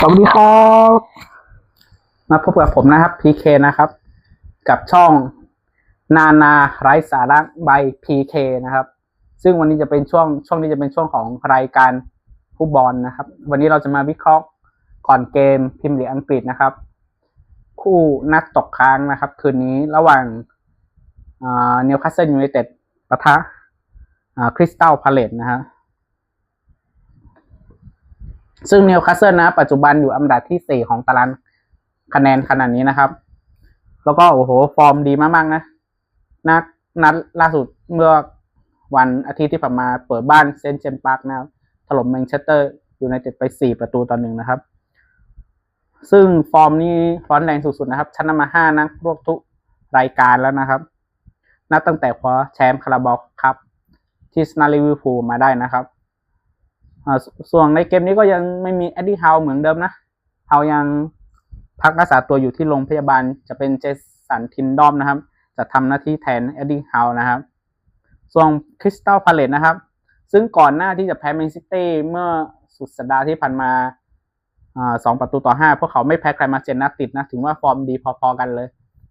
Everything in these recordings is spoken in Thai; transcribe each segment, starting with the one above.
สวัสดีครับ มาพบกับผมนะครับ PK นะครับ กับช่องนานาไร้สาระใบ PK นะครับ ซึ่งวันนี้จะเป็นช่วงช่วงนี้จะเป็นช่วงของรายการผู้บอลนะครับ วันนี้เราจะมาวิเคราะห์ก่อนเกมพิมพ์ลีอังกฤษนะครับ คู่นัดตกค้างนะครับ คืนนี้ระหว่างนิวคาสเซิลยูไนเต็ดปะทะคริสตัลพาเลตนะฮะ ซึ่งนิวคาสเซิลนะ ปัจจุบันอยู่อันดับที่สี่ของตารางคะแนนขนาดนี้นะครับ แล้วก็ โอ้โห ฟอร์มดีมากๆนะ นักนัดล่าสุดเมื่อวันอาทิตย์ที่ผ่านมาเปิดบ้านเซนเจมปาร์กนะครับถล่มแมนเชสเตอร์อยูไนเต็ดไปสี่ประตูต่อหนึ่งนะครับ ซึ่งฟอร์มนี้ร้อนแรงสุดๆนะครับ ชนะมาห้านัดรวบทุกรายการแล้วนะครับ นับตั้งแต่คว้าแชมป์คาราบาลคัพที่ชนะลิเวอร์พูลมาได้นะครับ ส่วนในเกมนี้ก็ยังไม่มีเอ็ดดี้เฮาเหมือนเดิมนะเฮายังพักรักษาตัวอยู่ที่โรงพยาบาลจะเป็นเจสันทินดอมนะครับ จะทำหน้าที่แทนเอ็ดดี้เฮานะครับ ส่วนคริสตัลพาเลตนะครับ ซึ่งก่อนหน้าที่จะแพ้แมนซิตี้เมื่อสุดสัปดาห์ที่ผ่านมาสองประตูต่อห้าพวกเขาไม่แพ้ใครมาเจนนัดติดนะ ถึงว่าฟอร์มดีพอๆกันเลย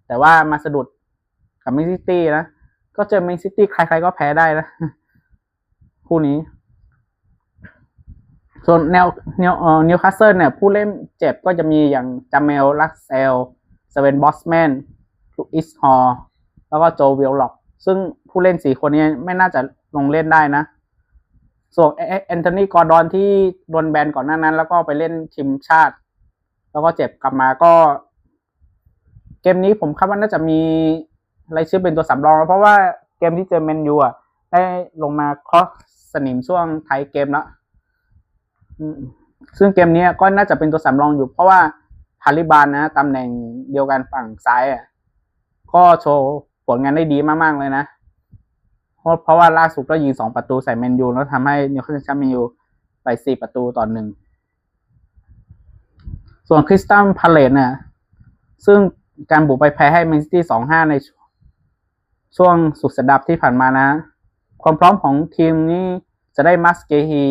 แต่ว่ามาสะดุดกับแมนซิตี้นะ ก็เจอแมนซิตี้ใครๆก็แพ้ได้นะ คู่นี้ ส่วนแนวแนวเอ่อนิวคาสเซิลเนี่ยผู้เล่นเจ็บก็จะมีอย่างจามเมลลักเซลสเวนบอสแมนลูอิสฮอร์แล้วก็โจวิลล็อก ซึ่งผู้เล่นสี่คนนี้ไม่น่าจะลงเล่นได้นะ ส่วนแอนโทนีกอร์ดอนที่โดนแบนก่อนหน้านั้น แล้วก็ไปเล่นทีมชาติ แล้วก็เจ็บกลับมาก็ เกมนี้ผมคาดว่าน่าจะมีรายชื่อเป็นตัวสำรอง เพราะว่าเกมที่เจอแมนยูอะได้ลงมาเคาะสนิมช่วงท้ายเกมแล้ว ซึ่งเกมนี้ก็น่าจะเป็นตัวสำรองอยู่ เพราะว่าฮาริบานนะตำแหน่งเดียวกันฝั่งซ้ายอะก็โชว์ผลงานได้ดีมาก ๆ เลยนะ เพราะเพราะว่าล่าสุดก็ยิงสองประตูใส่แมนยูแล้วทำให้นิวคาสเซิลแมนยูไปสี่ประตูต่อหนึ่งส่วนคริสตัลพาเลตเนี่ยซึ่งการบุกไปแพ้ให้แมนซิตี้สองห้าในช่วงสุดสัปดาห์ที่ผ่านมานะ ความพร้อมของทีมนี้จะได้มัสเกฮี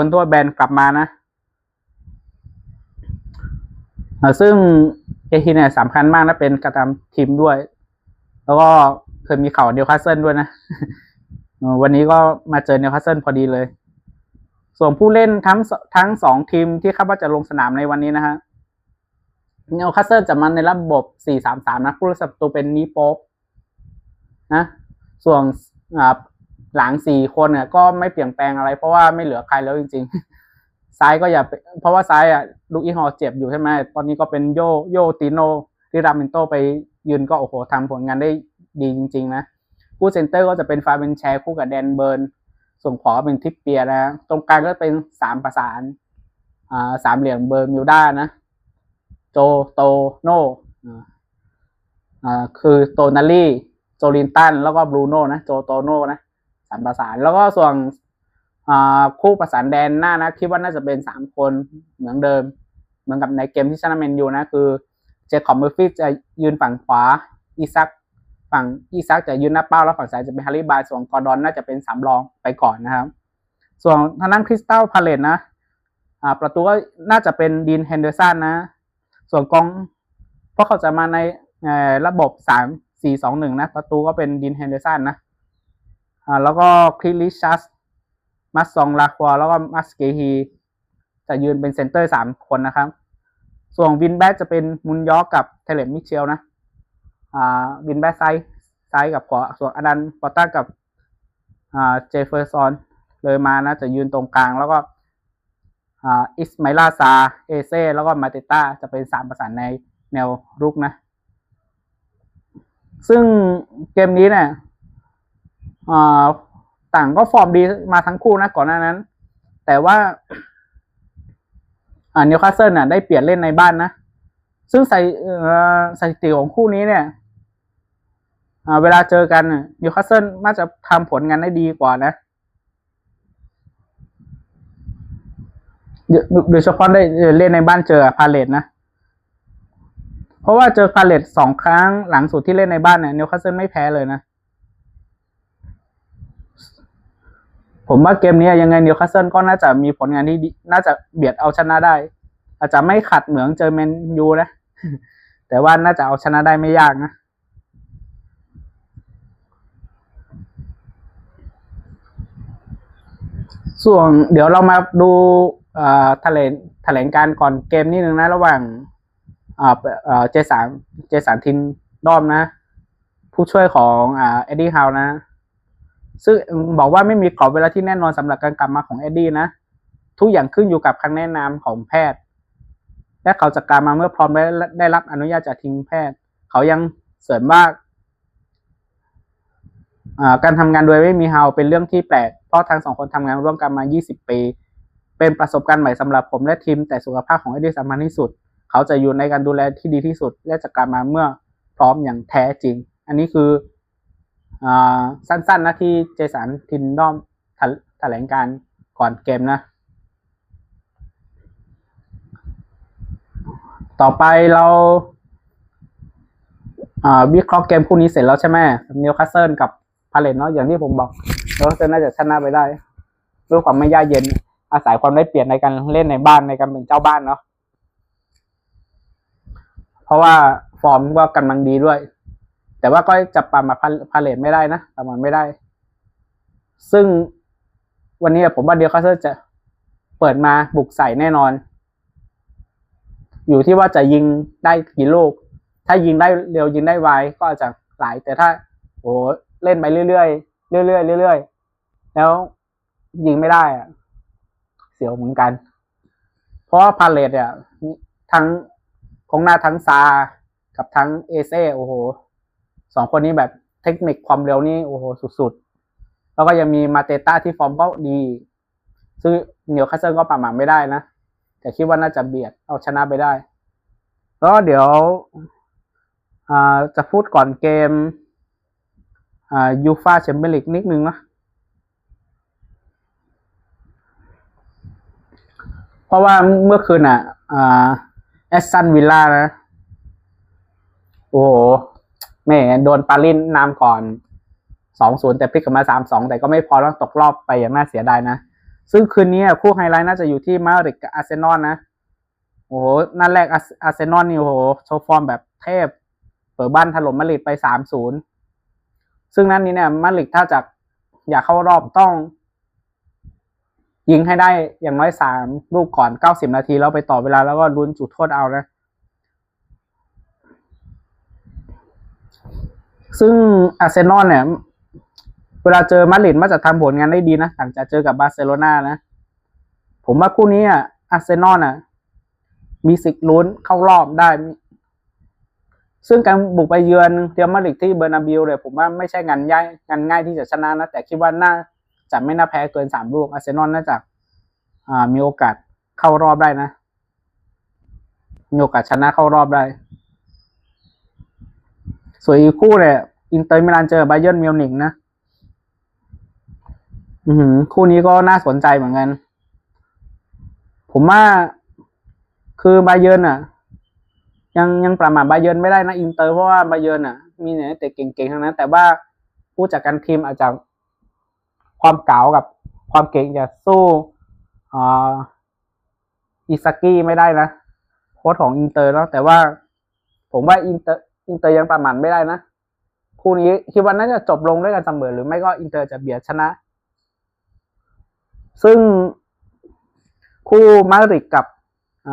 พ้นตัวแบนกลับมานะซึ่งเอฮีเนี่ยสำคัญมากนะเป็นกระทำทีมด้วย แล้วก็เคยมีข่าวนิวคาสเซิลด้วยนะ วันนี้ก็มาเจอนิวคาสเซิลพอดีเลย ส่วนผู้เล่นทั้งทั้งสองทีมที่คาดว่าจะลงสนามในวันนี้นะฮะนิวคาสเซิลจะมาในระบบ 4-3-3 นะ ผู้รักษาประตูเป็นนีโป๊ปนะ ส่วน หลังสี่คนเนี่ยก็ไม่เปลี่ยนแปลงอะไร เพราะว่าไม่เหลือใครแล้วจริง ๆ ซ้ายก็อย่าเพราะว่าซ้ายอะลูกอีฮอเจ็บอยู่ใช่ไหมตอนนี้ก็เป็นโยโยติโนริรามินโตไปยืนก็โอ้โหทำผลงานได้ดีจริง ๆ นะผู้เซนเตอร์ก็จะเป็นฟาเบนแชร์คู่กับแดนเบิร์นส่งขวาเป็นทิปเปียนะ ตรงกลางก็เป็นสามประสานอ่าสามเหลี่ยมเบอร์มิวด้านะ โจโตโนอ่าคือโตนาลี่โจลินตัน แล้วก็บรูโน่นะ โจโตโน่นะ สามประสาน แล้วก็ส่วนคู่ประสานแดนหน้านะคิดว่าน่าจะเป็นสามคนเหมือนเดิม เหมือนกับในเกมที่ชนะแมนยูนะคือเจคอบเมอร์ฟี่จะยืนฝั่งขวาอีซักฝั่งอีซักจะยืนหน้าเป้าแล้วฝั่งซ้ายจะเป็นฮาริบายส่วนกอร์ดอนน่าจะเป็นสามรองไปก่อนนะครับ ส่วนทางด้านคริสตัลพาเลตนะประตูก็น่าจะเป็นดีนเฮนเดอร์สันนะ ส่วนกองเพราะเขาจะมาในระบบสามสี่สองหนึ่งนะ ประตูก็เป็นดินเฮนเดอร์สันนะ อ่าแล้วก็คริลิชัสมัสซองลาควาแล้วก็มัสเกฮีจะยืนเป็นเซนเตอร์สามคนนะครับ ส่วนวินแบ็จะเป็นมุนยอกกับเทเลมมิเชลนะอ่าวินแบ็กซ้ายซ้ายกับขวาส่วนอดันปอต้ากับอ่าเจฟเฟอร์ซอนเลยมานะจะยืนตรงกลางแล้วก็อ่าอิสไมลาซาเอเซ่แล้วก็มาเตต้าจะเป็นสามประสานในแนวรุกนะ ซึ่งเกมนี้เนี่ย ต่างก็ฟอร์มดีมาทั้งคู่นะก่อนหน้านั้น แต่ว่าอนิวคาสเซิลน่ะได้เปลี่ยนเล่นในบ้านนะ ซึ่งใส่สถิติของคู่นี้เนี่ยเวลาเจอกันนิวคาสเซิลน่าจะทำผลงานได้ดีกว่านะโดยเฉพาะได้เล่นในบ้านเจอพาเลตนะ เพราะว่าเจอพาเลตสองครั้งหลังสุดที่เล่นในบ้านเนี่ยนิวคาสเซิลไม่แพ้เลยนะ ผมว่าเกมนี้ยังไงนิวคาสเซิลก็น่าจะมีผลงานที่น่าจะเบียดเอาชนะได้ อาจจะไม่ขัดเหมืองเจอแมนยูนะ แต่ว่าน่าจะเอาชนะได้ไม่ยากนะส่วนเดี๋ยวเรามาดูแถลงแถลงการก่อนเกมนิดนึงนะ ระหว่างเจสันเจสันทินดอมนะ ผู้ช่วยของเอ็ดดี้ฮาวนะ ซึ่งบอกว่าไม่มีกรอบเวลาที่แน่นอนสำหรับการกลับมาของเอ็ดดี้นะ ทุกอย่างขึ้นอยู่กับคำแนะนำของแพทย์ และเขาจะกลับมาเมื่อพร้อมได้ได้รับอนุญาตจากทีมแพทย์ เขายังเสริมว่าการทำงานโดยไม่มีเฮาเป็นเรื่องที่แปลก เพราะทั้งสองคนทำงานร่วมกันมา 20 ปี เป็นประสบการณ์ใหม่สำหรับผมและทีม แต่สุขภาพของเอ็ดดี้สำคัญที่สุด เขาจะอยู่ในการดูแลที่ดีที่สุด และจะกลับมาเมื่อพร้อมอย่างแท้จริง อันนี้คือ สั้นๆนะที่เจสันทินดอมแถลงการก่อนเกมนะ ต่อไปเราวิเคราะห์เกมคู่นี้เสร็จแล้วใช่ไหมนิวคาสเซิลกับพาเลตเนาะอย่างที่ผมบอกนิวคาสเซิลน่าจะชนะไปได้ด้วยความไม่ยากเย็น อาศัยความได้เปรียบในการเล่นในบ้านในการเป็นเจ้าบ้านเนาะเพราะว่าฟอร์มก็กำลังดีด้วย แต่ว่าก็จะประมาพาเลตไม่ได้นะประมาทไม่ได้ ซึ่งวันนี้ผมว่านิวคาเซิลจะเปิดมาบุกใส่แน่นอน อยู่ที่ว่าจะยิงได้กี่ลูก ถ้ายิงได้เร็วยิงได้ไวก็อาจจะหลาย แต่ถ้าโอ้เล่นไปเรื่อยๆเรื่อยๆเรื่อยๆแล้วยิงไม่ได้อะเสียวเหมือนกัน เพราะว่าพาเลตเนี่ยทั้งกองหน้าทั้งซา กับทั้งเอเซ่โอ้โห สองคนนี้แบบเทคนิคความเร็วนี่โอ้โหสุดๆ แล้วก็ยังมีมาเตต้าที่ฟอร์มก็ดี ซึ่งเนียวคาเซิลก็ประมาทไม่ได้นะ แต่คิดว่าน่าจะเบียดเอาชนะไปได้ แล้วเดี๋ยวจะพูดก่อนเกมยูฟาแชมเปี้ยนลีกนิดนึงนะเพราะว่าเมื่อคืนอะแอสตันวิลล่านะ โอ้โห ม่โดนปาลินนำก่อนสองศูนย์แต่พลิกกลับมาสามสองแต่ก็ไม่พอแล้วตกรอบไปอย่างน่าเสียดายนะ ซึ่งคืนนี้คู่ไฮไลท์น่าจะอยู่ที่มาริดกับอาร์เซนอลนะ โอ้โหนัดแรกอาร์เซนอลนี่โอ้โหโชว์ฟอร์มแบบเทพ เปิดบ้านถล่มมาริดไปสามศูนย์ซึ่งนัดนี้เนี่ยมาริดถ้าจะอยากเข้ารอบต้อง ยิงให้ได้อย่างน้อยสามลูกก่อนเก้าสิบนาทีแล้วไปต่อเวลาแล้วก็ลุ้นจุดโทษเอานะ ซึ่งอาร์เซนอลเนี่ย เวลาเจอมาดริดมักจะทำผลงานได้ดีนะหลังจากเจอกับบาร์เซโลนานะ ผมว่าคู่นี้อะอาร์เซนอลอะ มีสิทธิ์ลุ้นเข้ารอบได้ ซึ่งการบุกไปเยือนเรียลมาดริดที่เบอร์นาบิลเนี่ยผมว่าไม่ใช่งานง่ายงานง่ายที่จะชนะนะ แต่คิดว่าน่าจะไม่น่าแพ้เกินสามลูกอาร์เซนอลน่าจะามีโอกาสเข้ารอบได้นะมีโอกาสชนะเข้ารอบได้ ส่วนอีกคู่เนี่ยอินเตอร์มิลานเจอไบเยิร์นมิวนิกนะอือหือคู่นี้ก็น่าสนใจเหมือนกัน ผมว่าคือไบเยิร์นอะ ยังยังประมาทไบเยิร์นไม่ได้นะอินเตอร์เพราะว่าไบเยิร์นอะ มีเนี่ยแต่เก่งๆทั้งนั้น แต่ว่าผู้จัดการทีมอาจจะความเก๋ากับความเก่งจะสู้อ่าอิซากิไม่ได้นะโค้ชของอินเตอร์แล้วแต่ว่าผมว่าอินเตอร์ เตอร์ยังประมาทไม่ได้นะ คู่นี้คิดว่าน่าจะจบลงด้วยกันเสมอหรือไม่ก็อินเตอร์จะเบียดชนะ ซึ่งคู่มาดริดกับอ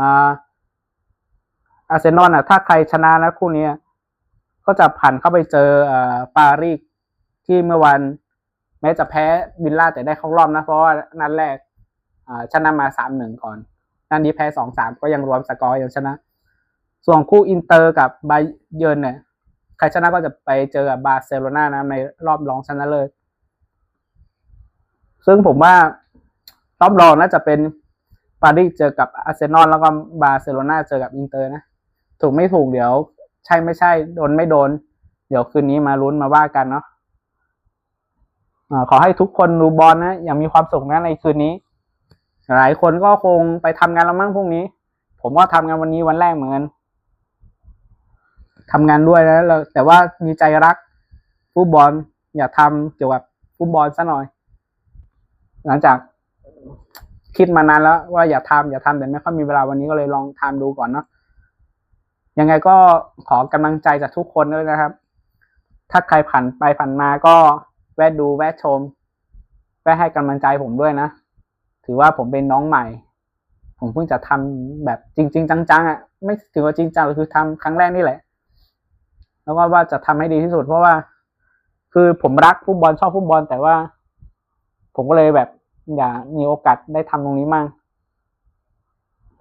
าร์เซนอลอะ ถ้าใครชนะนะคู่นี้ก็จะผ่านเข้าไปเจออ่าปารีสที่เมื่อวัน แม้จะแพ้วิลล่าแต่ได้เข้ารอบนะ เพราะว่านัดแรกชนะมาสามหนึ่งก่อนนัดนี้แพ้สองสามก็ยังรวมสกอร์ยังชนะ ส่วนคู่อินเตอร์กับไบเยิร์นเนี่ยใครชนะก็จะไปเจอกับบาร์เซโลนานะในรอบรองชนะเลิศซึ่งผมว่ารอบรองน่าจะเป็นปารีสเจอกับอาร์เซนอลแล้วก็บาร์เซโลนาเจอกับอินเตอร์นะ ถูกไม่ถูกเดี๋ยว ใช่ไม่ใช่ โดนไม่โดน เดี๋ยวคืนนี้มาลุ้นมาว่ากันเนาะขอให้ทุกคนดูบอลนะ อย่างมีความสุขนะในคืนนี้ หลายคนก็คงไปทำงานแล้วมั้งพรุ่งนี้ ผมก็ทำงานวันนี้วันแรกเหมือนกัน ทำงานด้วยแล้วแต่ว่ามีใจรักฟุตบอลอยากทำเกี่ยวกับฟุตบอลซะหน่อย หลังจากคิดมานานแล้ว ว่าอย่าทำอย่าทำแต่ไม่ค่อยมีเวลาวันนี้ก็เลยลองทำดูก่อนเนาะยังไงก็ขอกำลังใจจากทุกคนด้วยนะครับ ถ้าใครผ่านไปผ่านมาก็แวะดูแวะชม แวะให้กำลังใจผมด้วยนะ ถือว่าผมเป็นน้องใหม่ ผมเพิ่งจะทำแบบจริง ๆ จังๆอะไม่ถือว่าจริงจังคือทำครั้งแรกนี่แหละ แล้วก็ว่าจะทำให้ดีที่สุด เพราะว่า คือผมรักฟุตบอลชอบฟุตบอล แต่ว่า ผมก็เลยแบบ อย่ามีโอกาสได้ทำตรงนี้มั่ง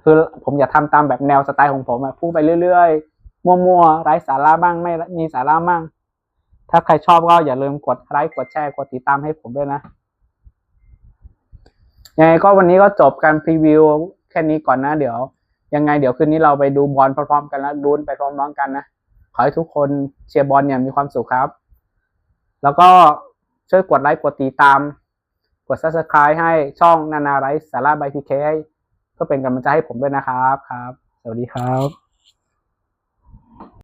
คือผมอยากทำตามแบบแนวสไตล์ของผมอะพูดไปเรื่อยๆมั่วๆไร้สาระบ้างไม่มีสาระบ้างถ้าใครชอบก็อย่าลืมกดไลค์กดแชร์กดติดตามให้ผมด้วยนะยังไงก็วันนี้ก็จบการพรีวิวแค่นี้ก่อนนะ เดี๋ยว ยังไงเดี๋ยวคืนนี้เราไปดูบอลพร้อมๆกันแล้วดูนไปพร้อมๆกันนะ ขอให้ทุกคนเชียร์บอลเนี่ยมีความสุขครับ แล้วก็ช่วยกดไลค์กดติดตาม กด subscribe ให้ช่องนานาไรสาระบพีเคให้ก็เป็นกำลังใจให้ผมด้วยนะครับครับ สวัสดีครับ